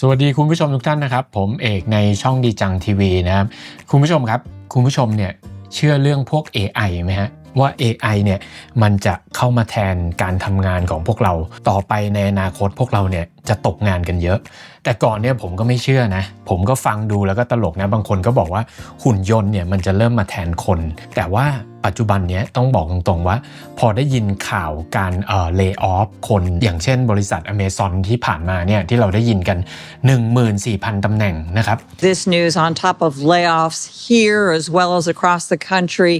สวัสดีคุณผู้ชมทุกท่านนะครับ ผมเอกในช่องดีจังทีวีนะครับ คุณผู้ชมครับ คุณผู้ชมเนี่ยเชื่อเรื่องพวก AI ไหมฮะว่า AI เนี่ยมันจะเข้ามาแทนการทำงานของพวกเราต่อไปในอนาคตพวกเราเนี่ย จะตกงานกันเยอะ แต่ก่อนเนี่ยผมก็ไม่เชื่อนะ ผมก็ฟังดูแล้วก็ตลกนะ บางคนก็บอกว่าหุ่นยนต์เนี่ยมันจะเริ่มมาแทนคน แต่ว่าปัจจุบันนี้ต้องบอกตรงๆว่า พอได้ยินข่าวการเอ่อ lay off คน อย่างเช่นบริษัท Amazon ที่ผ่านมาเนี่ยที่เราได้ยินกัน 14,000 ตำแหน่งนะครับ This news, on top of layoffs here as well as across the country,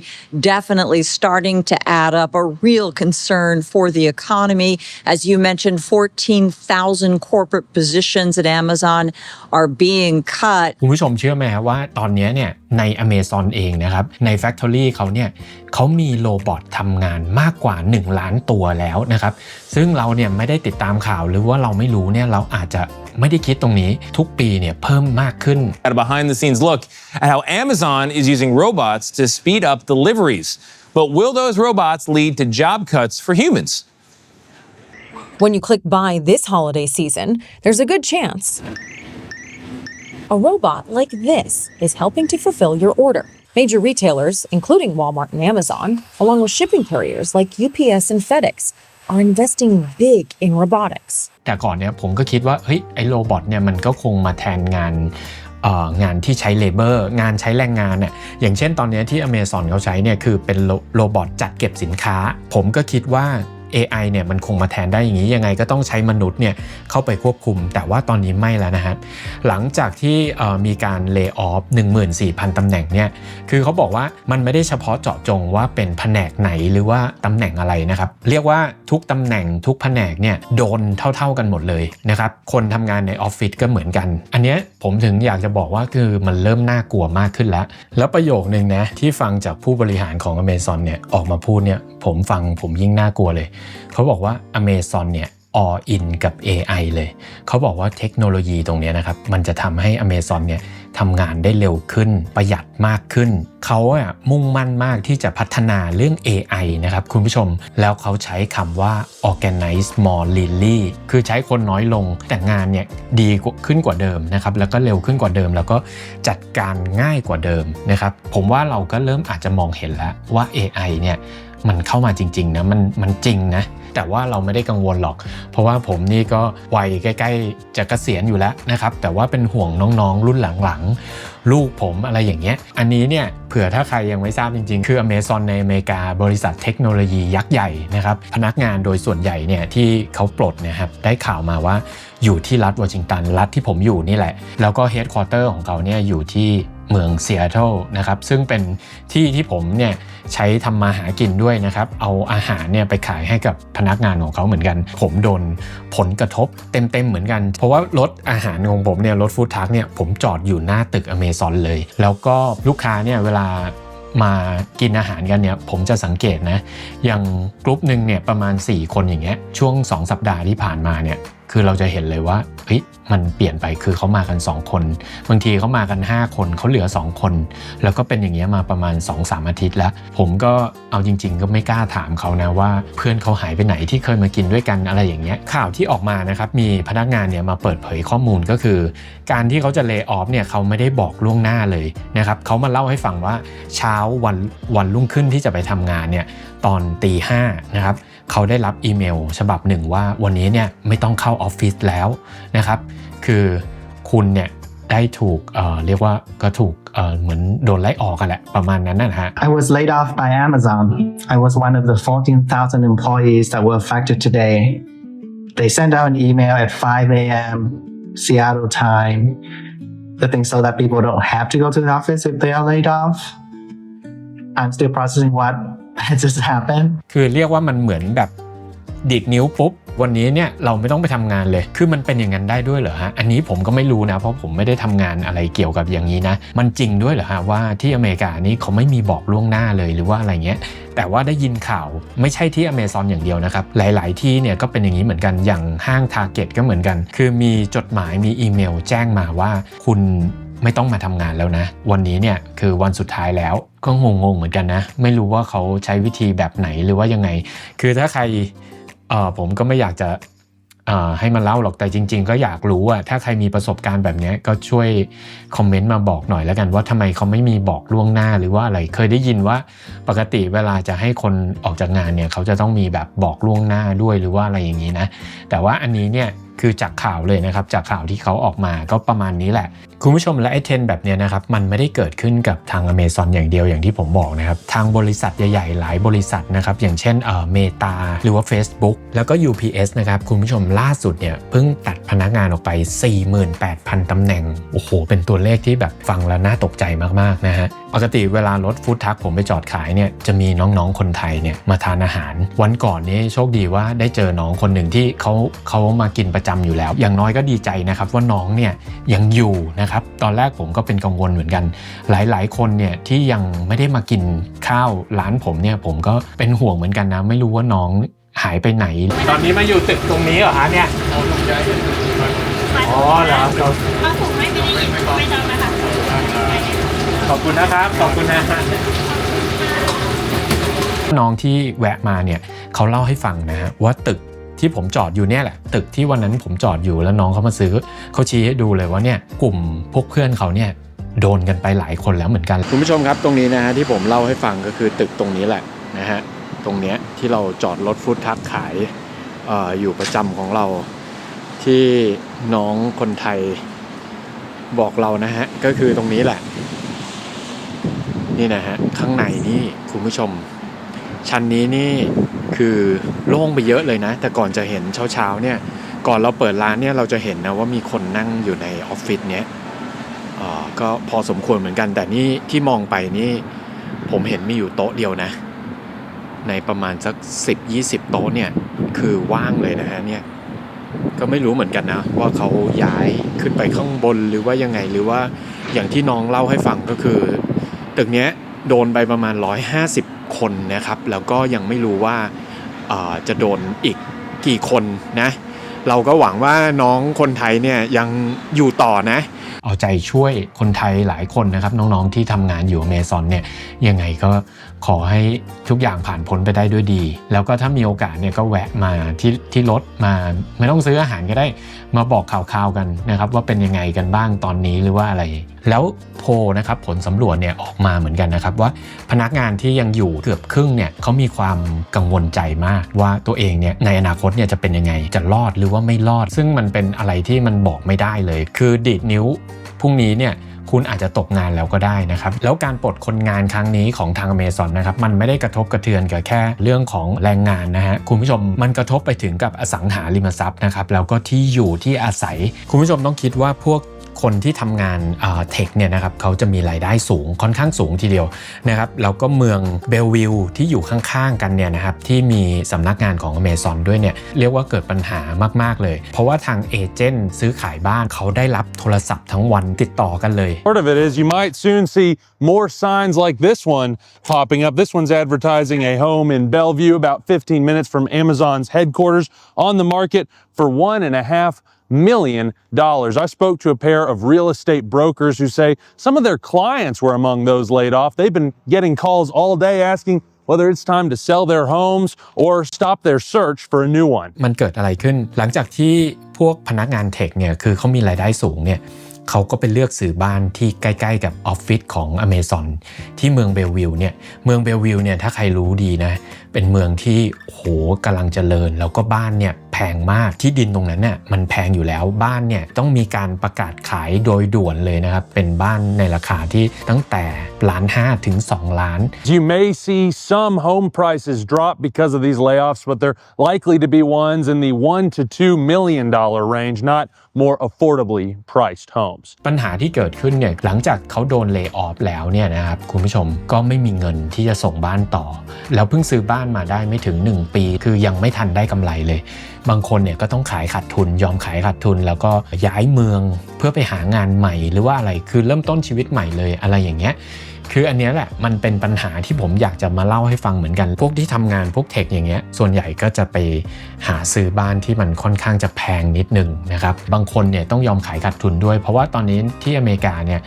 definitely starting to add up a real concern for the economy. As you mentioned, 14,000 corporate positions at Amazon are being cut. คุณผู้ชมเชื่อไหมครับว่าตอนนี้เนี่ยใน Amazon เองนะครับ ใน Factory เขาเนี่ยเขามีโรบอททำงานมากกว่า 1 ล้านตัวแล้วนะครับ ซึ่งเราเนี่ยไม่ได้ติดตามข่าวหรือว่าเราไม่รู้เนี่ยเราอาจจะไม่ได้คิดตรงนี้ทุกปีเนี่ยเพิ่มมากขึ้น at a behind the scenes look at how Amazon is using robots to speed up deliveries. But will those robots lead to job cuts for humans? When you click buy this holiday season, there's a good chance a robot like this is helping to fulfill your order. Major retailers, including Walmart and Amazon, along with shipping carriers like UPS and FedEx, are investing big in robotics. แต่ก่อนเนี่ยผมก็คิดว่าเฮ้ยไอ้โรบอทเนี่ยมันก็คงมาแทนงานเอ่องานที่ใช้เลเบอร์งานใช้แรงงานเนี่ยอย่างเช่นตอนเนี้ยที่ Amazon เขาใช้เนี่ยคือเป็นโรโรบอทจัดเก็บสินค้า ผมก็คิดว่า AI เนี่ยมันคงมาแทนได้อย่างนี้ยังไงก็ต้องใช้มนุษย์เนี่ยเข้าไปควบคุม แต่ว่าตอนนี้ไม่แล้วนะฮะหลังจากที่มีการเลิกออฟ14,000 ตำแหน่งเนี่ยคือเขาบอกว่ามันไม่ได้เฉพาะเจาะจงว่าเป็นแผนกไหนหรือว่าตำแหน่งอะไรนะครับเรียกว่าทุกตำแหน่งทุกแผนกเนี่ยโดนเท่า ๆกันหมดเลยนะครับคนทำงานในออฟฟิศก็เหมือนกัน อันเนี้ยผมถึงอยากจะบอกว่าคือมันเริ่มน่ากลัวมากขึ้นแล้ว แล้วประโยคนึงนะที่ฟังจากผู้บริหารของ Amazon เนี่ยออกมาพูดเนี่ยผมฟังผมยิ่งน่ากลัวเลยเขาบอกว่า Amazon เนี่ย all in กับ AI เลย เขาบอกว่าเทคโนโลยีตรงนี้นะครับ มันจะทำให้ Amazon เนี่ยทำงานได้เร็วขึ้น ประหยัดมากขึ้น เขาอะมุ่งมั่นมากที่จะพัฒนาเรื่อง AI นะครับคุณผู้ชม แล้วเขาใช้คำว่า organize more leanly คือใช้คนน้อยลง แต่งานเนี่ยดีขึ้นกว่าเดิมนะครับ แล้วก็เร็วขึ้นกว่าเดิม แล้วก็จัดการง่ายกว่าเดิมนะครับ ผมว่าเราก็เริ่มอาจจะมองเห็นแล้วว่า AI เนี่ย มันเข้ามาจริงๆนะมันมันจริงนะแต่ว่าเราไม่ได้กังวลหรอก เพราะว่าผมนี่ก็วัยใกล้ ๆ จะเกษียณอยู่แล้วนะครับ แต่ว่าเป็นห่วงน้องๆ รุ่นหลังๆ ลูกผมอะไรอย่างเงี้ย อันนี้เนี่ยเผื่อถ้าใครยังไม่ทราบจริง ๆ คือ Amazon ในอเมริกาบริษัทเทคโนโลยียักษ์ใหญ่นะครับ พนักงานโดยส่วนใหญ่เนี่ยที่เขาปลดเนยครับได้ข่าวมาว่าอยู่ที่รัฐวอชิงตัน รัฐที่ผมอยู่นี่แหละ แล้วก็เฮดค q u เตอร์ของเขาเนี่ยอยู่ที่เมืองซีแอตเทิลนะครับซึ่งเป็นที่ที่ผมเนี่ย ใช้ทำมาหากินด้วยนะครับ เอาอาหารเนี่ยไปขายให้กับพนักงานของเขาเหมือนกัน ผมโดนผลกระทบเต็มๆเหมือนกัน เพราะว่ารถอาหารของผมเนี่ยรถฟู้ดทักเนี่ยผมจอดอยู่หน้าตึกอเมซอนเลย แล้วก็ลูกค้าเนี่ยเวลามากินอาหารกันเนี่ยผมจะสังเกตนะ อย่างกลุ่มหนึ่งเนี่ยประมาณ 4 คนอย่างเงี้ยช่วง 2 สัปดาห์ที่ผ่านมาเนี่ย คือเราจะเห็นเลยว่าเฮ้ยมันเปลี่ยนไปคือเขามากัน 2 คน บางทีเขามากัน 5 คนเขาเหลือ 2 คน แล้วก็เป็นอย่างเงี้ยมาประมาณ 2-3 อาทิตย์แล้ว ผมก็เอาจริง ๆ ก็ไม่กล้าถามเขานะว่าเพื่อนเขาหายไปไหนที่เคยมากินด้วยกันอะไรอย่างเงี้ยข่าวที่ออกมานะครับมีพนักงานเนี่ยมาเปิดเผยข้อมูลก็คือ การที่เขาจะเล y o อ f เนี่ยเขาไม่ได้บอกล่วงหน้าเลยนะครับเขามาเล่าให้ฟังว่าเช้าวันวันรุ่งขึ้นที่จะไปทำงานเนี่ยตอนตีห้านะครับเขาได้รับอีเมล ฉบับหนึ่งว่าวันนี้เนี่ยไม่ต้องเข้าออฟฟิศแล้วนะครับ คือคุณเนี่ยได้ถูกเอ่อเรียกว่าก็ถูกเอ่อเหมือนโดนไล่ออกกันแหละประมาณนั้นนะฮะ I was laid off by Amazon. I was one of the 14,000 employees that were affected today. They sent out an email at 5 a.m. Seattle time. The thing so that people don't have to go to the office if they are laid off. I'm still processing what has just happened. คือเรียกว่ามันเหมือนแบบดิดนิ้วปุ๊บ วันนี้เนี่ยเราไม่ต้องไปทำงานเลย คือมันเป็นอย่างนั้นได้ด้วยเหรอฮะ อันนี้ผมก็ไม่รู้นะ เพราะผมไม่ได้ทำงานอะไรเกี่ยวกับอย่างนี้นะ มันจริงด้วยเหรอฮะว่าที่อเมริกานี่เขาไม่มีบอกล่วงหน้าเลยหรือว่าอะไรเงี้ย แต่ว่าได้ยินข่าวไม่ใช่ที่อเมซอนอย่างเดียวนะครับ หลาย ๆ ที่เนี่ยก็เป็นอย่างนี้เหมือนกัน อย่างห้างทาร์เก็ตก็เหมือนกัน คือมีจดหมายมีอีเมลแจ้งมาว่าคุณไม่ต้องมาทำงานแล้วนะ วันนี้เนี่ยคือวันสุดท้ายแล้วก็งงๆเหมือนกันนะ ไม่รู้ว่าเขาใช้วิธีแบบไหนหรือว่ายังไง คือถ้าใคร เออผมก็ไม่อยากจะเอ่อให้มาเล่าหรอกแต่จริง ๆ ก็อยากรู้อะถ้าใครมีประสบการณ์แบบเนี้ยก็ช่วยคอมเมนต์มาบอกหน่อยแล้วกันว่าทำไมเขาไม่มีบอกล่วงหน้าหรือว่าอะไรเคยได้ยินว่าปกติเวลาจะให้คนออกจากงานเนี่ยเขาจะต้องมีแบบบอกล่วงหน้าด้วยหรือว่าอะไรอย่างนี้นะแต่ว่าอันนี้เนี่ยคือจากข่าวเลยนะครับจากข่าวที่เขาออกมาก็ประมาณนี้แหละ คุณผู้ชมและไอเทนแบบนี้นะครับมันไม่ได้เกิดขึ้นกับทาง Amazon อย่างเดียวอย่างที่ผมบอกนะครับทางบริษัทใหญ่ๆ หลายบริษัทนะครับอย่างเช่นเอ่อเมตาหรือว่า Facebook แล้วก็ UPS นะครับคุณผู้ชมล่าสุดเนี่ยเพิ่งตัดพนักงานออกไป 48,000 ตำแหน่ง โอ้โห เป็นตัวเลขที่แบบฟังแล้วน่าตกใจมากๆนะฮะปกติเวลารถฟู้ดทักผมไปจอดขายเนี่ยจะมีน้องๆคนไทยเนี่ยมาทานอาหาร วันก่อนนี้โชคดีว่าได้เจอน้องคนหนึ่งที่เขาเขามากินประจำอยู่แล้ว อย่างน้อยก็ดีใจนะครับว่าน้องเนี่ยยังอยู่นะครับ ตอนแรกผมก็เป็นกังวลเหมือนกัน หลาย ๆ คนเนี่ยที่ยังไม่ได้มากินข้าวร้านผมเนี่ยผมก็เป็นห่วงเหมือนกันนะ ไม่รู้ว่าน้องหายไปไหน ตอนนี้มาอยู่ตึกตรงนี้เหรอฮะเนี่ยอ๋อเหรอเราส่งไม่ได้ยินไม่จำนะคะขอบคุณนะครับ ขอบคุณนะฮะน้องที่แวะมาเนี่ยเขาเล่าให้ฟังนะฮะว่าตึก ที่ผมจอดอยู่เนี่ยแหละ ตึกที่วันนั้นผมจอดอยู่แล้วน้องเขามาซื้อเขาชี้ให้ดูเลยว่าเนี่ยกลุ่มพวกเพื่อนเขาเนี่ยโดนกันไปหลายคนแล้วเหมือนกัน คุณผู้ชมครับตรงนี้นะฮะที่ผมเล่าให้ฟังก็คือตึกตรงนี้แหละนะฮะตรงเนี้ยที่เราจอดรถฟู้ดทักขายอออยู่ประจำของเราที่น้องคนไทยบอกเรานะฮะก็คือตรงนี้แหละ นี่นะฮะข้างในนี่คุณผู้ชม ชั้นนี้นี่ คือโล่งไปเยอะเลยนะ แต่ก่อนจะเห็นเช้าๆเนี่ย ก่อนเราเปิดร้านเนี่ยเราจะเห็นนะว่ามีคนนั่งอยู่ในออฟฟิศเนี้ยก็พอสมควรเหมือนกัน แต่นี่ที่มองไปนี่ผมเห็นมีอยู่โต๊ะเดียวนะ ในประมาณสัก 10-20 โต๊ะเนี่ย คือว่างเลยนะฮะเนี่ยก็ไม่รู้เหมือนกันนะ ว่าเขาย้ายขึ้นไปข้างบนหรือว่ายังไงหรือว่าอย่างที่น้องเล่าให้ฟังก็คือตึกเนี้ยโดนไปประมาณ 150 คนนะครับ แล้วก็ยังไม่รู้ว่า จะโดนอีกกี่คนนะ เราก็หวังว่าน้องคนไทยเนี่ยยังอยู่ต่อนะ เอาใจช่วยคนไทยหลายคนนะครับ น้องๆที่ทำงานอยู่เมซอนเนี่ยยังไงก็ขอให้ทุกอย่างผ่านพ้นไปได้ด้วยดี แล้วก็ถ้ามีโอกาสเนี่ยก็แวะมาที่ที่รถมาไม่ต้องซื้ออาหารก็ได้มาบอกข่าวๆกันนะครับว่าเป็นยังไงกันบ้างตอนนี้หรือว่าอะไร แล้วโพลนะครับผลสำรวจเนี่ยออกมาเหมือนกันนะครับ ว่าพนักงานที่ยังอยู่เกือบครึ่งเนี่ยเขามีความกังวลใจมากว่าตัวเองเนี่ยในอนาคตเนี่ยจะเป็นยังไงจะรอดหรือว่าไม่รอด ซึ่งมันเป็นอะไรที่มันบอกไม่ได้เลย คือดีดนิ้วพรุ่งนี้เนี่ยคุณอาจจะตกงานแล้วก็ได้นะครับ แล้วการปลดคนงานครั้งนี้ของทางอเมซอนนะครับ มันไม่ได้กระทบกระเทือนกับแค่เรื่องของแรงงานนะฮะ คุณผู้ชมมันกระทบไปถึงกับอสังหาริมทรัพย์นะครับ แล้วก็ที่อยู่ที่อาศัย คุณผู้ชมต้องคิดว่าพวก คนที่ทำงานเทคเนี่ยนะครับเขาจะมีรายได้สูงค่อนข้างสูงทีเดียวนะครับแล้วก็เมืองเบลวิลที่อยู่ข้างๆกันเนี่ยนะครับที่มีสำนักงานของอเมซอนด้วยเนี่ยเรียกว่าเกิดปัญหามากๆเลย เพราะว่าทางเอเจนต์ซื้อขายบ้านเขาได้รับโทรศัพท์ทั้งวันติดต่อกันเลย Part of it is you might soon see more signs like this one popping up. This one's advertising a home in Bellevue, about 15 minutes from Amazon's headquarters, on the market for one and a half million dollars. I spoke to a pair of real estate brokers who say some of their clients were among those laid off. They've been getting calls all day asking whether it's time to sell their homes or stop their search for a new one. มันเกิดอะไรขึ้น หลังจากที่พวกพนักงานเทคเนี่ยคือเขามีรายได้สูงเนี่ยเขาก็ไปเลือกซื้อบ้านที่ใกล้ๆกับออฟฟิศของ Amazon ที่เมืองเบลวิลเนี่ยเมืองเบลวิลเนี่ยถ้าใครรู้ดีนะเป็นเมืองที่ โหกำลังเจริญ แล้วก็บ้านเนี่ยแพงมากที่ดินตรงนั้นเนี่ยมันแพงอยู่แล้วบ้านเนี่ยต้องมีการประกาศขายโดยด่วนเลยนะครับ เป็นบ้านในราคาที่ตั้งแต่ล้านห้าถึง2ล้าน You may see some home prices drop because of these layoffs, but they're likely to be ones in the one to two million dollar range, not more affordably priced homes. ปัญหาที่เกิดขึ้นเนี่ยหลังจากเขาโดนเล y o อ f แล้วเนี่ยนะครับคุณผู้ชมก็ไม่มีเงินที่จะส่งบ้านต่อ แล้วเพิ่งซื้อบ้านมาได้ไม่ถึง 1ปี คือยังไม่ทันได้กำไรเลย บางคนเนี่ยก็ต้องขายขาดทุน ยอมขายขาดทุน แล้วก็ย้ายเมืองเพื่อไปหางานใหม่ หรือว่าอะไรคือเริ่มต้นชีวิตใหม่เลยอะไรอย่างเงี้ยคืออันนี้แหละมันเป็นปัญหาที่ผมอยากจะมาเล่าให้ฟังเหมือนกัน พวกที่ทำงานพวกเทคอย่างเงี้ยส่วนใหญ่ก็จะไปหาซื้อบ้านที่มันค่อนข้างจะแพงนิดนึงนะครับบางคนเนี่ยต้องยอมขายขาดทุนด้วย เพราะว่าตอนนี้ที่อเมริกาเนี่ย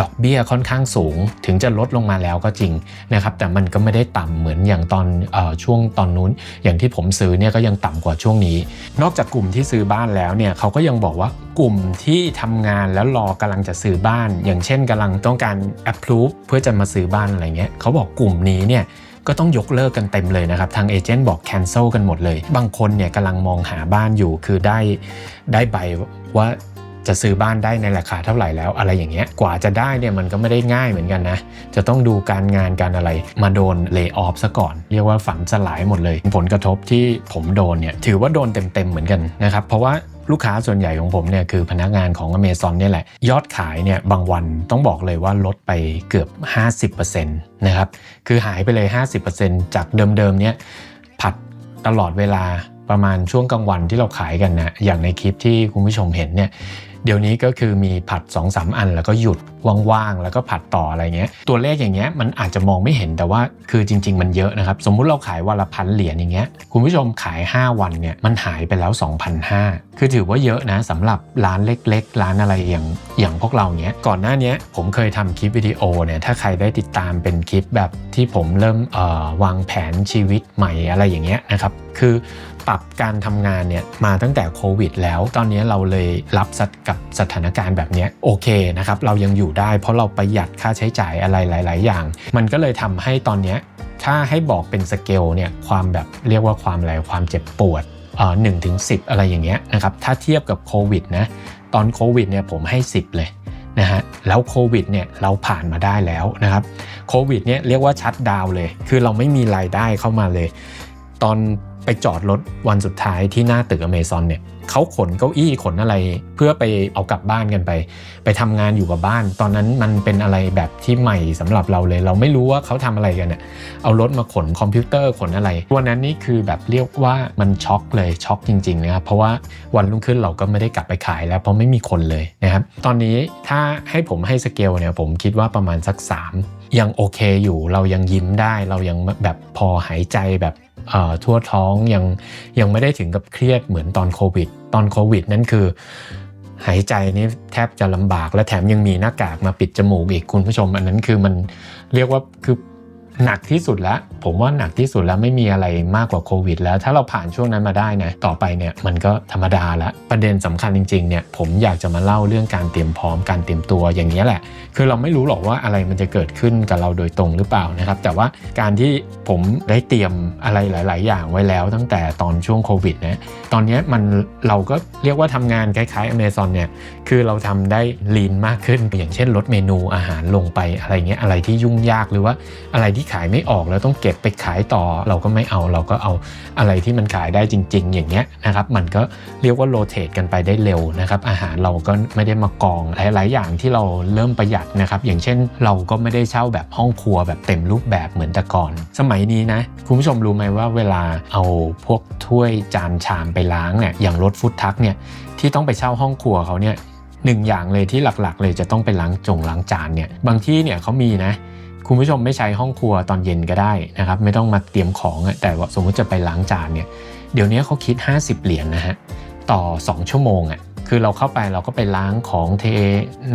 ดอกเบี้ยค่อนข้างสูง ถึงจะลดลงมาแล้วก็จริงนะครับแต่มันก็ไม่ได้ต่ำเหมือนอย่างตอนออช่วงตอนนู้น อย่างที่ผมซื้อเนี่ยก็ยังต่ำกว่าช่วงนี้ นอกจากกลุ่มที่ซื้อบ้านแล้วเนี่ยเขาก็ยังบอกว่ากลุ่มที่ทำงานแล้วรอกำลังจะซื้อบ้าน อย่างเช่นกำลังต้องการ approve เพื่อจะมาซื้อบ้านอะไรเงี้ยเขาบอกกลุ่มนี้เนี่ยก็ต้องยกเลิกกันเต็มเลยนะครับ ทางเอเจนต์บอก cancel กันหมดเลย บางคนเนี่ยกำลังมองหาบ้านอยู่คือได้ได้ใบว่า จะซื้อบ้านได้ในราคาเท่าไหร่แล้วอะไรอย่างเงี้ยกว่าจะได้เนี่ยมันก็ไม่ได้ง่ายเหมือนกันนะ จะต้องดูการงานการอะไรมาโดนเลิกออฟซะก่อน เรียกว่าฝันสลายหมดเลย ผลกระทบที่ผมโดนเนี่ยถือว่าโดนเต็มๆเหมือนกันนะครับเพราะว่าลูกค้าส่วนใหญ่ของผมเนี่ยคือพนักงานของ Amazon เนี่ยแหละ ยอดขายเนี่ยบางวันต้องบอกเลยว่าลดไปเกือบ 50%นะครับคือหายไปเลย 50%จากเดิมๆเนี่ยผัดตลอดเวลาประมาณช่วงกลางวันที่เราขายกันนะอย่างในคลิปที่คุณผู้ชมเห็นเนี่ย เดี๋ยวนี้ก็คือมีผัด2-3อัน แล้วก็หยุดว่างๆแล้วก็ผัดต่ออะไรเงี้ย ตัวเลขอย่างเงี้ยมันอาจจะมองไม่เห็นแต่ว่าคือจริง ๆ มันเยอะนะครับ สมมุติเราขายวันละพันเหรียญอย่างเงี้ยคุณผู้ชมขาย 5 วันเนี่ยมันหายไปแล้ว 2,500 คือถือว่าเยอะนะสำหรับร้านเล็ก ๆ ร้านอะไรอย่างอย่างพวกเราเนี้ยก่อนหน้านี้ผมเคยทำคลิปวิดีโอเนี่ยถ้าใครได้ติดตามเป็นคลิปแบบที่ผมเริ่มวางแผนชีวิตใหม่อะไรอย่างเงี้ยนะครับคือ ปรับการทำงานเนี่ยมาตั้งแต่โควิดแล้ว ตอนนี้เราเลยรับสักับสถานการณ์แบบนี้โอเคนะครับ เรายังอยู่ได้เพราะเราประหยัดค่าใช้จ่ายอะไรหลาย ๆ อย่าง มันก็เลยทำให้ตอนนี้ถ้าให้บอกเป็นสเกลเนี่ยความแบบเรียกว่าความอะไรความเจ็บปวดหนึ่งถึงสิอะไรอย่างเงี้ยนะครับถ้าเทียบกับโควิดนะตอนโควิดเนี่ยผมให้ 10 เลยนะฮะแล้วโควิดเนี่ยเราผ่านมาได้แล้วนะครับโควิดเนี่ยเรียกว่าชัดดาวเลย คือเราไม่มีรายได้เข้ามาเลย ตอน ไปจอดรถวันสุดท้ายที่หน้าตึกอเมซอนเนี่ยเขาขนเก้าอี้ขนอะไร เพื่อไปเอากลับบ้านกันไป ไปทำงานอยู่กับบ้าน ตอนนั้นมันเป็นอะไรแบบที่ใหม่สำหรับเราเลย เราไม่รู้ว่าเขาทำอะไรกันเนี่ยเอารถมาขนคอมพิวเตอร์ขนอะไรวันนั้นนี่คือแบบเรียกว่ามันช็อกเลยช็อกจริงๆนะครับเพราะว่าวันรุ่งขึ้นเราก็ไม่ได้กลับไปขายแล้วเพราะไม่มีคนเลยนะครับตอนนี้ถ้าให้ผมให้สเกลเนี่ยผมคิดว่าประมาณสัก 3 ยังโอเคอยู่เรายังยิ้มได้เรายังแบบพอหายใจแบบ ทั่วท้องยังยังไม่ได้ถึงกับเครียดเหมือนตอนโควิด ตอนโควิดนั่นคือ หายใจนี่แทบจะลำบากและแถมยังมีหน้ากากมาปิดจมูกอีกคุณผู้ชม อันนั้นคือมันเรียกว่าคือ หนักที่สุดแล้ว ผมว่าหนักที่สุดแล้วไม่มีอะไรมากกว่าโควิด แล้วถ้าเราผ่านช่วงนั้นมาได้นะต่อไปเนี่ยมันก็ธรรมดาละประเด็นสำคัญจริงๆเนี่ยผมอยากจะมาเล่าเรื่องการเตรียมพร้อมการเตรียมตัวอย่างนี้แหละ คือเราไม่รู้หรอกว่าอะไรมันจะเกิดขึ้นกับเราโดยตรงหรือเปล่านะครับ แต่ว่าการที่ผมได้เตรียมอะไรหลาย ๆ อย่างไว้แล้วตั้งแต่ตอนช่วงโควิดนะตอนนี้มันเราก็เรียกว่าทำงานคล้ายๆ Amazon เนี่ย คือเราทำได้ลีนมากขึ้น อย่างเช่นลดเมนูอาหารลงไปอะไรเงี้ยอะไรที่ยุ่งยากหรือว่าอะไรที่ขายไม่ออกแล้วต้องเก็บไปขายต่อ เราก็ไม่เอาเราก็เอาอะไรที่มันขายได้จริง ๆ อย่างเงี้ยนะครับมันก็เรียกว่าโรเตทกันไปได้เร็วนะครับอาหารเราก็ไม่ได้มากองหลาย ๆ อย่างที่เราเริ่มประหยัดนะครับอย่างเช่นเราก็ไม่ได้เช่าแบบห้องครัวแบบเต็มรูปแบบเหมือนแต่ก่อน สมัยนี้นะคุณผู้ชมรู้ไหมว่าเวลาเอาพวกถ้วยจานชามไปล้างเนี่ยอย่างรถฟุตทักเนี่ยที่ต้องไปเช่าห้องครัวเขาเนี่ย หนึ่งอย่างเลยที่หลักๆ เลยจะต้องไปล้างจงล้างจานเนี่ยบางที่เนี่ยเขามีนะ คุณผู้ชมไม่ใช้ห้องครัวตอนเย็นก็ได้นะครับ ไม่ต้องมาเตรียมของแต่ว่าสมมติจะไปล้างจานเนี่ยเดี๋ยวนี้เขาคิด 50 เหรียญนะฮะต่อ 2 ชั่วโมงอะคือเราเข้าไปเราก็ไปล้างของเท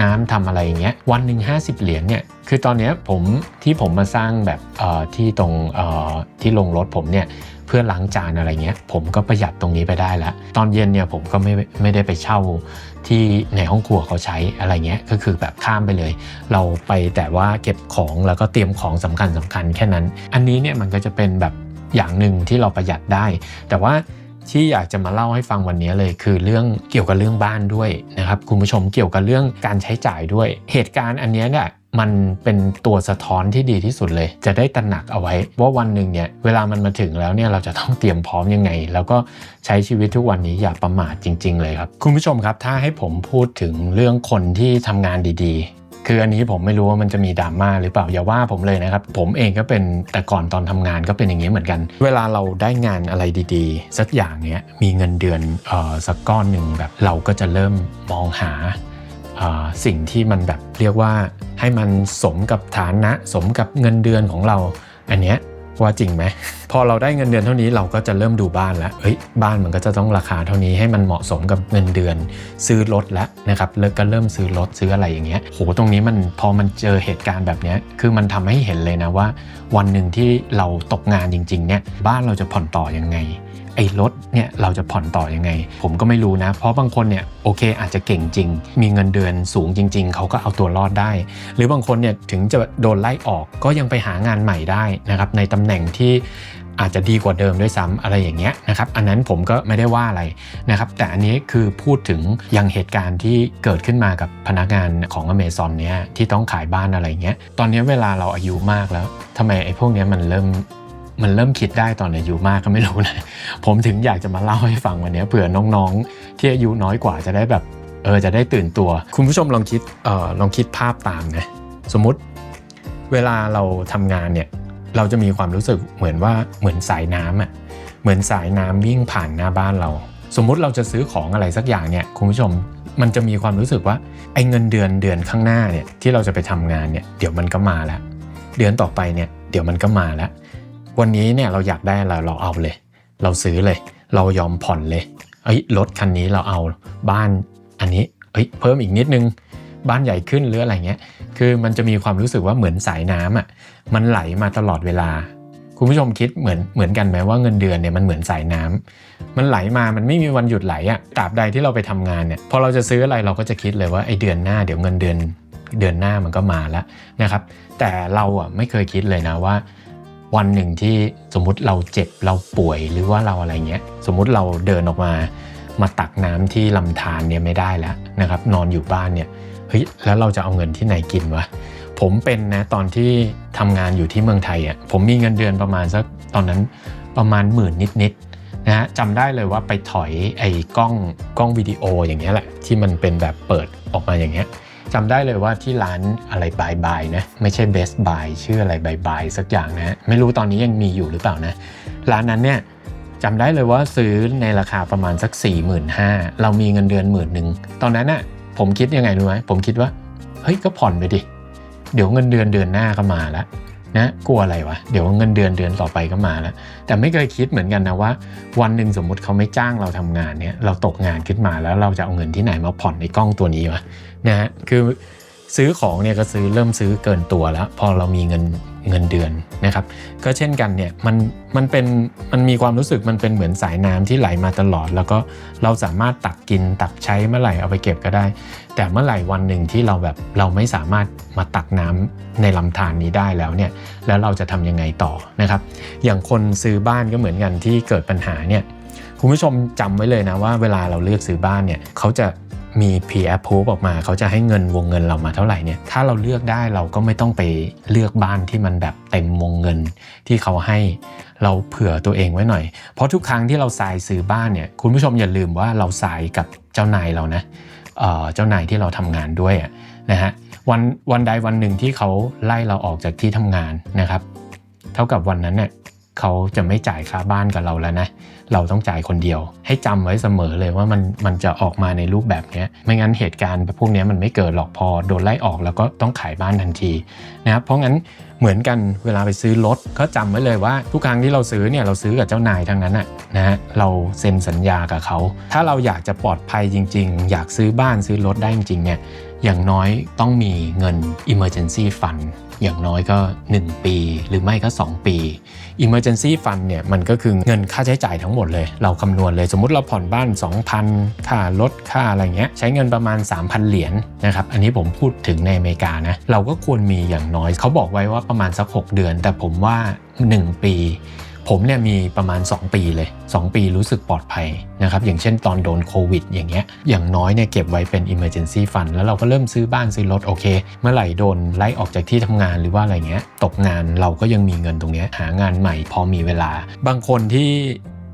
น้ำทำอะไรอย่างเงี้ยวันหนึ่ง50 เหรียญเนี่ยคือตอนเนี้ยผมที่ผมมาสร้างแบบที่ตรงที่ลงรถผมเนี่ยเพื่อล้างจานอะไรเงี้ยผมก็ประหยัดตรงนี้ไปได้แล้วตอนเย็นเนี่ยผมก็ไม่ไม่ได้ไปเช่า ที่ในห้องครัวเขาใช้อะไรเงี้ยก็คือแบบข้ามไปเลย เราไปแต่ว่าเก็บของแล้วก็เตรียมของสำคัญสำคัญแค่นั้น อันนี้เนี่ยมันก็จะเป็นแบบอย่างหนึ่งที่เราประหยัดได้ แต่ว่าที่อยากจะมาเล่าให้ฟังวันนี้เลยคือเรื่องเกี่ยวกับเรื่องบ้านด้วยนะครับคุณผู้ชมเกี่ยวกับเรื่องการใช้จ่ายด้วย เหตุการณ์อันนี้เนี่ย มันเป็นตัวสะท้อนที่ดีที่สุดเลย จะได้ตระหนักเอาไว้ ว่าวันหนึ่งเนี่ยเวลามันมาถึงแล้วเนี่ยเราจะต้องเตรียมพร้อมยังไง แล้วก็ใช้ชีวิตทุกวันนี้อย่าประมาทจริง ๆ เลยครับ คุณผู้ชมครับถ้าให้ผมพูดถึงเรื่องคนที่ทำงานดีๆ คืออันนี้ผมไม่รู้ว่ามันจะมีดราม่าหรือเปล่าอย่าว่าผมเลยนะครับ ผมเองก็เป็นแต่ก่อนตอนทำงานก็เป็นอย่างนี้เหมือนกัน เวลาเราได้งานอะไรดีๆ สักอย่างเนี้ยมีเงินเดือนเอ่อสักก้อนหนึ่งแบบเราก็จะเริ่มมองหา สิ่งที่มันแบบเรียกว่าให้มันสมกับฐานะ สมกับเงินเดือนของเรา อันเนี้ยว่าจริงไหม พอเราได้เงินเดือนเท่านี้เราก็จะเริ่มดูบ้านแล้วเฮ้ยบ้านมันก็จะต้องราคาเท่านี้ให้มันเหมาะสมกับเงินเดือน ซื้อรถแล้วนะครับแล้วก็เริ่มซื้อรถซื้ออะไรอย่างเงี้ยโหตรงนี้มันพอมันเจอเหตุการณ์แบบเนี้ยคือมันทำให้เห็นเลยนะว่า วันหนึ่งที่เราตกงานจริงๆเนี่ยบ้านเราจะผ่อนต่อยังไง อ้รถเนี่ยเราจะผ่อนต่อยังไง ผมก็ไม่รู้นะ เพราะบางคนเนี่ยโอเคอาจจะเก่งจริง มีเงินเดือนสูงจริง ๆ เขาก็เอาตัวรอดได้ หรือบางคนเนี่ยถึงจะโดนไล่ออกก็ยังไปหางานใหม่ได้นะครับในตำแหน่งที่อาจจะดีกว่าเดิมด้วยซ้ำอะไรอย่างเงี้ยนะครับ อันนั้นผมก็ไม่ได้ว่าอะไรนะครับ แต่อันนี้คือพูดถึงยังเหตุการณ์ที่เกิดขึ้นมากับพนักงานของอเมซอนเนี่ยที่ต้องขายบ้านอะไรเงี้ย ตอนนี้เวลาเราอายุมากแล้วทำไมไอ้พวกเนี้ยมันเริ่ม มันเริ่มคิดได้ตอนอายุมากก็ไม่รู้นะผมถึงอยากจะมาเล่าให้ฟังวันนี้เผื่อน้องๆ ที่อายุน้อยกว่าจะได้แบบเออจะได้ตื่นตัว คุณผู้ชมลองคิดเออลองคิดภาพตามนะสมมุติเวลาเราทำงานเนี่ยเราจะมีความรู้สึกเหมือนว่าเหมือนสายน้ำอะเหมือนสายน้ำวิ่งผ่านหน้าบ้านเรา สมมุติเราจะซื้อของอะไรสักอย่างเนี่ยคุณผู้ชมมันจะมีความรู้สึกว่าไอ้เงินเดือนเดือนข้างหน้าเนี่ยที่เราจะไปทำงานเนี่ยเดี๋ยวมันก็มาแล้ว เดือนต่อไปเนี่ยเดี๋ยวมันก็มาแล้ว วันนี้เนี่ยเราอยากได้อะไรเราเอาเลย เราซื้อเลย เรายอมผ่อนเลยเอ้ยรถคันนี้เราเอาบ้านอันนี้เอ้ยเพิ่มอีกนิดนึงบ้านใหญ่ขึ้นหรืออะไรเงี้ย คือมันจะมีความรู้สึกว่าเหมือนสายน้ำอะมันไหลมาตลอดเวลา คุณผู้ชมคิดเหมือนเหมือนกันไหมว่าเงินเดือนเนี่ยมันเหมือนสายน้ำมันไหลมามันไม่มีวันหยุดไหลอะตราบใดที่เราไปทำงานเนี่ยพอเราจะซื้ออะไรเราก็จะคิดเลยว่าไอ้เดือนหน้าเดี๋ยวเงินเดือนเดือนหน้ามันก็มาแล้วนะครับ แต่เราอะไม่เคยคิดเลยนะว่า วันหนึ่งที่สมมุติเราเจ็บเราป่วยหรือว่าเราอะไรเงี้ย สมมุติเราเดินออกมา มาตักน้ำที่ลำธารเนี่ยไม่ได้แล้วนะครับ นอนอยู่บ้านเนี่ยเฮ้ยแล้วเราจะเอาเงินที่ไหนกินวะผมเป็นนะตอนที่ทำงานอยู่ที่เมืองไทยอะผมมีเงินเดือนประมาณสักตอนนั้นประมาณหมื่นนิดๆนะฮะจำได้เลยว่าไปถอยไอ้กล้องกล้องวิดีโออย่างเงี้ยแหละที่มันเป็นแบบเปิดออกมาอย่างเงี้ย จำได้เลยว่าที่ร้านอะไรบายบายนะ ไม่ใช่เบสบายชื่ออะไรบายบายสักอย่างนะ ไม่รู้ตอนนี้ยังมีอยู่หรือเปล่านะ ร้านนั้นเนี่ยจำได้เลยว่าซื้อในราคาประมาณสัก 4 5 0 0 0เรามีเงินเดือนหมื่นหนึ่งตอนนั้นน่ะผมคิดยังไงรู้ไหมผมคิดว่า เฮ้ยก็ผ่อนไปดิ เดี๋ยวเงินเดือนเดือนหน้าก็มาแล้ว นะกลัวอะไรวะ เดี๋ยวเงินเดือนเดือนต่อไปก็มาแล้ว แต่ไม่เคยคิดเหมือนกันนะว่า วันหนึ่งสมมุติเขาไม่จ้างเราทำงานเนี่ยเราตกงานขึ้นมาแล้วเราจะเอาเงินที่ไหนมาผ่อนในกล้องตัวนี้วะนะฮะคือซื้อของเนี่ยก็ซื้อเริ่มซื้อเกินตัวแล้ว พอเรามีเงิน เงินเดือนนะครับก็เช่นกันเนี่ยมันมันเป็นมันมีความรู้สึกมันเป็นเหมือนสายน้ำที่ไหลมาตลอด แล้วก็เราสามารถตักกินตักใช้เมื่อไหร่เอาไปเก็บก็ได้ แต่เมื่อไหร่วันหนึ่งที่เราแบบเราไม่สามารถมาตักน้ำในลำธารนี้ได้แล้วเนี่ยแล้วเราจะทำยังไงต่อนะครับอย่างคนซื้อบ้านก็เหมือนกันที่เกิดปัญหาเนี่ยคุณผู้ชมจำไว้เลยนะว่าเวลาเราเลือกซื้อบ้านเนี่ยเขาจะ มี P approve ออกมา เขาจะให้เงินวงเงินเรามาเท่าไหร่เนี่ยถ้าเราเลือกได้เราก็ไม่ต้องไปเลือกบ้านที่มันแบบเต็มวงเงินที่เขาให้เราเผื่อตัวเองไว้หน่อย เพราะทุกครั้งที่เราทายซื้อบ้านเนี่ยคุณผู้ชมอย่าลืมว่าเราทายกับเจ้านายเรานะเเจ้านายที่เราทำงานด้วยนะฮะวันวันใดวันหนึ่งที่เขาไล่เราออกจากที่ทำงานนะครับ เท่ากับวันนั้นเนี่ย เขาจะไม่จ่ายค่าบ้านกับเราแล้วนะ เราต้องจ่ายคนเดียว ให้จำไว้เสมอเลยว่ามันมันจะออกมาในรูปแบบนี้ไม่งั้นเหตุการณ์พวกนี้มันไม่เกิดหรอกพอโดนไล่ออกแล้วก็ต้องขายบ้านทันทีนะครับเพราะงั้นเหมือนกันเวลาไปซื้อรถก็จำไว้เลยว่าทุกครั้งที่เราซื้อเนี่ยเราซื้อกับเจ้านายทั้งนั้นอะนะฮะเราเซ็นสัญญากับเขา ถ้าเราอยากจะปลอดภัยจริง ๆ อยากซื้อบ้านซื้อรถได้จริงๆเนี่ยอย่างน้อยต้องมีเงิน emergency fund อย่างน้อยก็ 1 ปีหรือไม่ก็ 2 ปี Emergency Fund เนี่ยมันก็คือเงินค่าใช้จ่ายทั้งหมดเลย เราคำนวณเลยสมมติเราผ่อนบ้าน 2,000 ค่ารถค่าอะไรเงี้ยใช้เงินประมาณ 3,000 เหรียญนะครับอันนี้ผมพูดถึงในอเมริกานะเราก็ควรมีอย่างน้อย เขาบอกไว้ว่าประมาณสัก 6 เดือน แต่ผมว่า 1 ปี ผมเนี่ยมีประมาณ 2 ปีเลย 2 ปีรู้สึกปลอดภัยนะครับ อย่างเช่นตอนโดนโควิดอย่างเงี้ยอย่างน้อยเนี่ยเก็บไว้เป็น Emergency Fund แล้วเราก็เริ่มซื้อบ้านซื้อรถโอเค เมื่อไหร่โดนไล่ออกจากที่ทำงานหรือว่าอะไรเงี้ยตกงานเราก็ยังมีเงินตรงเนี้ยหางานใหม่พอมีเวลา บางคนที่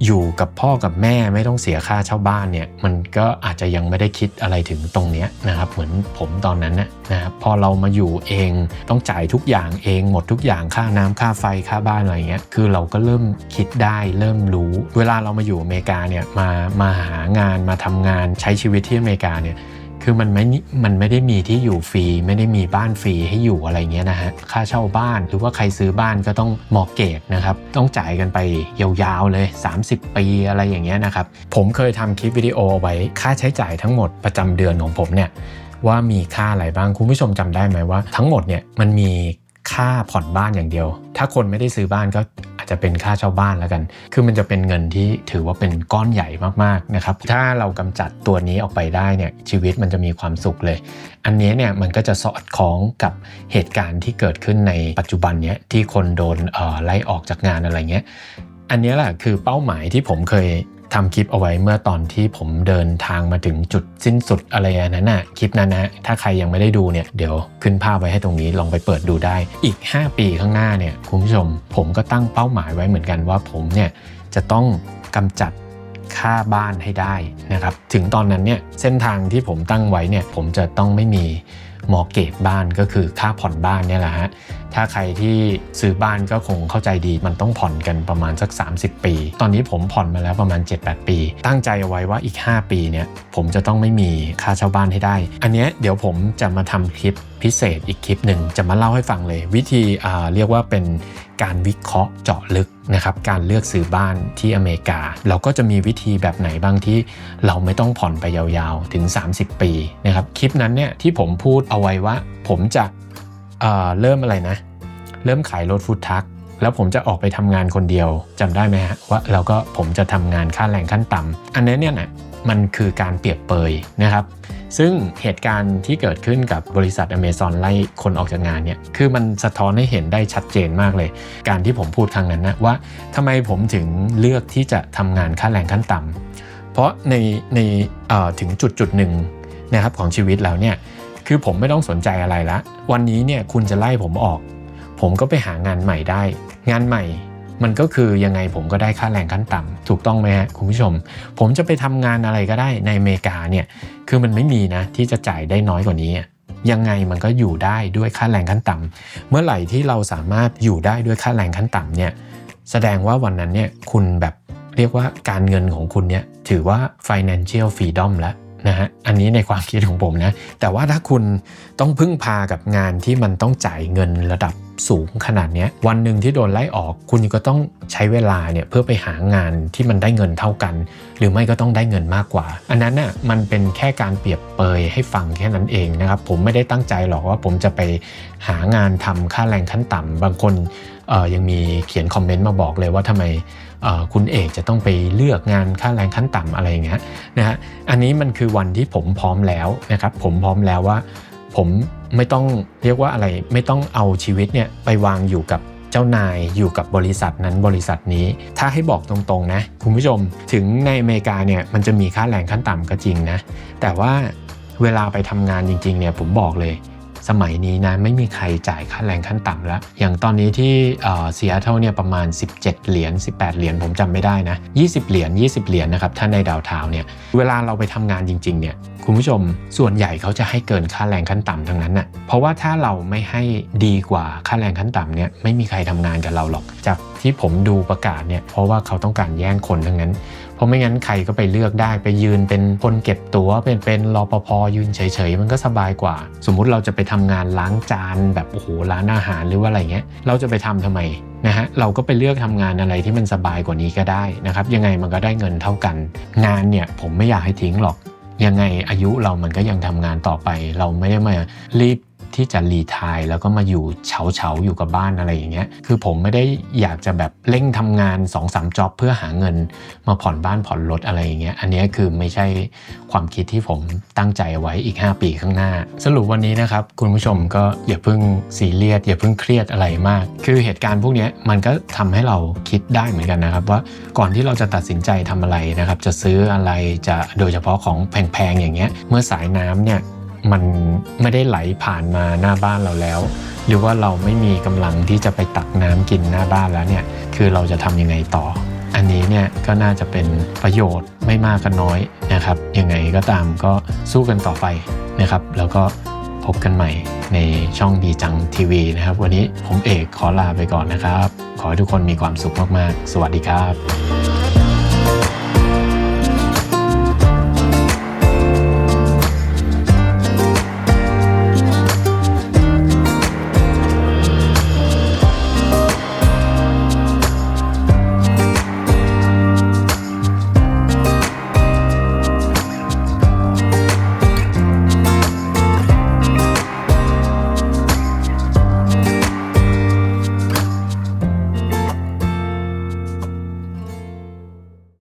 อยู่กับพ่อกับแม่ไม่ต้องเสียค่าเช่าบ้านเนี่ยมันก็อาจจะยังไม่ได้คิดอะไรถึงตรงนี้นะครับเหมือนผมตอนนั้นนะนะครับพอเรามาอยู่เองต้องจ่ายทุกอย่างเองหมดทุกอย่างค่าน้ำค่าไฟค่าบ้านอะไรเงี้ยคือเราก็เริ่มคิดได้เริ่มรู้ เวลาเรามาอยู่อเมริกาเนี่ยมามาหางานมาทำงานใช้ชีวิตที่อเมริกาเนี่ย คือมันไม่มันไม่ได้มีที่อยู่ฟรี ไม่ได้มีบ้านฟรีให้อยู่อะไรเงี้ยนะฮะ ค่าเช่าบ้านหรือว่าใครซื้อบ้านก็ต้องมอร์เกตนะครับ ต้องจ่ายกันไปยาวๆเลย 30 ปีอะไรอย่างเงี้ยนะครับ ผมเคยทำคลิปวิดีโอไว้ค่าใช้จ่ายทั้งหมดประจำเดือนของผมเนี่ยว่ามีค่าอะไรบ้างคุณผู้ชมจำได้ไหมว่า ทั้งหมดเนี่ยมันมี ค่าผ่อนบ้านอย่างเดียว ถ้าคนไม่ได้ซื้อบ้านก็อาจจะเป็นค่าเช่าบ้านแล้วกัน คือมันจะเป็นเงินที่ถือว่าเป็นก้อนใหญ่มากๆนะครับ ถ้าเรากำจัดตัวนี้ออกไปได้เนี่ยชีวิตมันจะมีความสุขเลย อันนี้เนี่ยมันก็จะสอดคล้องกับเหตุการณ์ที่เกิดขึ้นในปัจจุบันเนี้ยที่คนโดนไล่ออกจากงานอะไรเงี้ยอันนี้แหละคือเป้าหมายที่ผมเคย ทำคลิปเอาไว้เมื่อตอนที่ผมเดินทางมาถึงจุดสิ้นสุดอะไรนั้นน่ะคลิปนั้นนะถ้าใครยังไม่ได้ดูเนี่ยเดี๋ยวขึ้นภาพไว้ให้ตรงนี้ลองไปเปิดดูได้ อีก 5 ปีข้างหน้าเนี่ยคุณผู้ชม ผมก็ตั้งเป้าหมายไว้เหมือนกันว่าผมเนี่ยจะต้องกำจัดค่าบ้านให้ได้นะครับ ถึงตอนนั้นเนี่ยเส้นทางที่ผมตั้งไว้เนี่ยผมจะต้องไม่มี มอเกจบ้านก็คือค่าผ่อนบ้านเนี่ยแหละฮะ ถ้าใครที่ซื้อบ้านก็คงเข้าใจดี มันต้องผ่อนกันประมาณสัก 30 ปี ตอนนี้ผมผ่อนมาแล้วประมาณ 7-8 ปี ตั้งใจเอาไว้ว่าอีก 5 ปีเนี่ยผมจะต้องไม่มีค่าเช่าบ้านให้ได้ อันเนี้ยเดี๋ยวผมจะมาทำคลิปพิเศษอีกคลิปหนึ่งจะมาเล่าให้ฟังเลย วิธีเรียกว่าเป็นการวิเคราะห์เจาะลึก นะครับการเลือกซื้อบ้านที่อเมริกา เราก็จะมีวิธีแบบไหนบ้างที่เราไม่ต้องผ่อนไปยาวๆถึง 30 ปีนะครับคลิปนั้นเนี่ยที่ผมพูดเอาไว้ว่าผมจะเเริ่มอะไรนะ เริ่มขายรถฟู้ดทักแล้วผมจะออกไปทำงานคนเดียวจำได้ไหมฮะว่าแล้วก็ผมจะทำงานค่าแรงขั้นต่ำอันนี้เนี่ยนะมันคือการเปรียบเปยนะครับ ซึ่งเหตุการณ์ที่เกิดขึ้นกับบริษัทอเมซอนไล่คนออกจากงานเนี่ยคือมันสะท้อนให้เห็นได้ชัดเจนมากเลย การที่ผมพูดครั้งนั้นนะว่าทำไมผมถึงเลือกที่จะทำงานค่าแรงขั้นต่ำเพราะในในเอ่อถึงจุดจุดหนึ่งนะครับของชีวิตแล้วเนี่ยคือผมไม่ต้องสนใจอะไรละ วันนี้เนี่ยคุณจะไล่ผมออก ผมก็ไปหางานใหม่ได้ งานใหม่ มันก็คือยังไงผมก็ได้ค่าแรงขั้นต่ำถูกต้องไหมฮะคุณผู้ชม ผมจะไปทำงานอะไรก็ได้ในอเมริกาเนี่ยคือมันไม่มีนะที่จะจ่ายได้น้อยกว่านี้ยังไงมันก็อยู่ได้ด้วยค่าแรงขั้นต่ำเมื่อไหร่ที่เราสามารถอยู่ได้ด้วยค่าแรงขั้นต่ำเนี่ยแสดงว่าวันนั้นเนี่ยคุณแบบเรียกว่าการเงินของคุณเนี่ยถือว่า financial freedom แล้ว นะฮะอันนี้ในความคิดของผมนะ แต่ว่าถ้าคุณต้องพึ่งพากับงานที่มันต้องจ่ายเงินระดับสูงขนาดนี้วันหนึ่งที่โดนไล่ออก คุณก็ต้องใช้เวลาเนี่ยเพื่อไปหางานที่มันได้เงินเท่ากัน หรือไม่ก็ต้องได้เงินมากกว่า อันนั้นน่ะมันเป็นแค่การเปรียบเปยให้ฟังแค่นั้นเองนะครับ ผมไม่ได้ตั้งใจหรอกว่าผมจะไปหางานทำค่าแรงขั้นต่ำบางคนเออยังมีเขียนคอมเมนต์มาบอกเลยว่าทำไม คุณเอกจะต้องไปเลือกงานค่าแรงขั้นต่ำอะไรอย่างเงี้ยนะฮะอันนี้มันคือวันที่ผมพร้อมแล้วนะครับผมพร้อมแล้วว่า ผมไม่ต้องเรียกว่าอะไรไม่ต้องเอาชีวิตเนี่ยไปวางอยู่กับเจ้านายอยู่กับบริษัทนั้นบริษัทนี้ ถ้าให้บอกตรงๆนะคุณผู้ชมถึงในอเมริกาเนี่ยมันจะมีค่าแรงขั้นต่ำก็จริงนะแต่ว่าเวลาไปทำงานจริงๆเนี่ยผมบอกเลย สมัยนี้นะไม่มีใครจ่ายค่าแรงขั้นต่ำแล้ว อย่างตอนนี้ที่เซีแอตเทิลเนี่ยประมาณ 17 เหรียญ18 เหรียญผมจำไม่ได้นะ 20 เหรียญ20 เหรียญนะครับถ้าในดาวเทาเนี่ยเวลาเราไปทำงานจริงๆเนี่ยคุณผู้ชมส่วนใหญ่เขาจะให้เกินค่าแรงขั้นต่ำทั้งนั้นน่ะเพราะว่าถ้าเราไม่ให้ดีกว่าค่าแรงขั้นต่ำเนี่ยไม่มีใครทำงานกับเราหรอกจากที่ผมดูประกาศเนี่ยเพราะว่าเขาต้องการแย่งคนทั้งนั้น เพราะไม่งั้นใครก็ไปเลือกได้ไปยืนเป็นคนเก็บตัวเป็นเป็นรอปภยืนเฉยๆ มันก็สบายกว่า สมมุติเราจะไปทำงานล้างจานแบบโอ้โหร้านอาหารหรือว่าอะไรเงี้ยเราจะไปทำทำไมนะฮะเราก็ไปเลือกทำงานอะไรที่มันสบายกว่านี้ก็ได้นะครับยังไงมันก็ได้เงินเท่ากัน งานเนี่ยผมไม่อยากให้ทิ้งหรอกยังไงอายุเรามันก็ยังทำงานต่อไป เราไม่ได้มารีบ ที่จะรีทายแล้วก็มาอยู่เฉาเฉาๆอยู่กับบ้านอะไรอย่างเงี้ย คือผมไม่ได้อยากจะแบบเร่งทำงาน2อสามจ็อบเพื่อหาเงินมาผ่อนบ้านผ่อนรถอะไรอย่างเงี้ย อันนี้คือไม่ใช่ความคิดที่ผมตั้งใจไว้อีก 5 ปีข้างหน้า สรุปวันนี้นะครับ คุณผู้ชมก็อย่าเพิ่งซีเรียสอย่าเพิ่งเครียดอะไรมาก คือเหตุการณ์พวกนี้มันก็ทำให้เราคิดได้เหมือนกันนะครับ ว่าก่อนที่เราจะตัดสินใจทำอะไรนะครับ จะซื้ออะไรจะโดยเฉพาะของแพงๆอย่างเงี้ย เมื่อสายน้ำเนี่ย มันไม่ได้ไหลผ่านมาหน้าบ้านเราแล้ว หรือว่าเราไม่มีกำลังที่จะไปตักน้ำกินหน้าบ้านแล้วเนี่ยคือเราจะทำยังไงต่อ อันนี้เนี่ยก็น่าจะเป็นประโยชน์ไม่มากก็น้อยนะครับยังไงก็ตามก็สู้กันต่อไปนะครับ แล้วก็พบกันใหม่ในช่องดีจังทีวีนะครับ วันนี้ผมเอกขอลาไปก่อนนะครับ ขอให้ทุกคนมีความสุขมาก ๆ สวัสดีครับ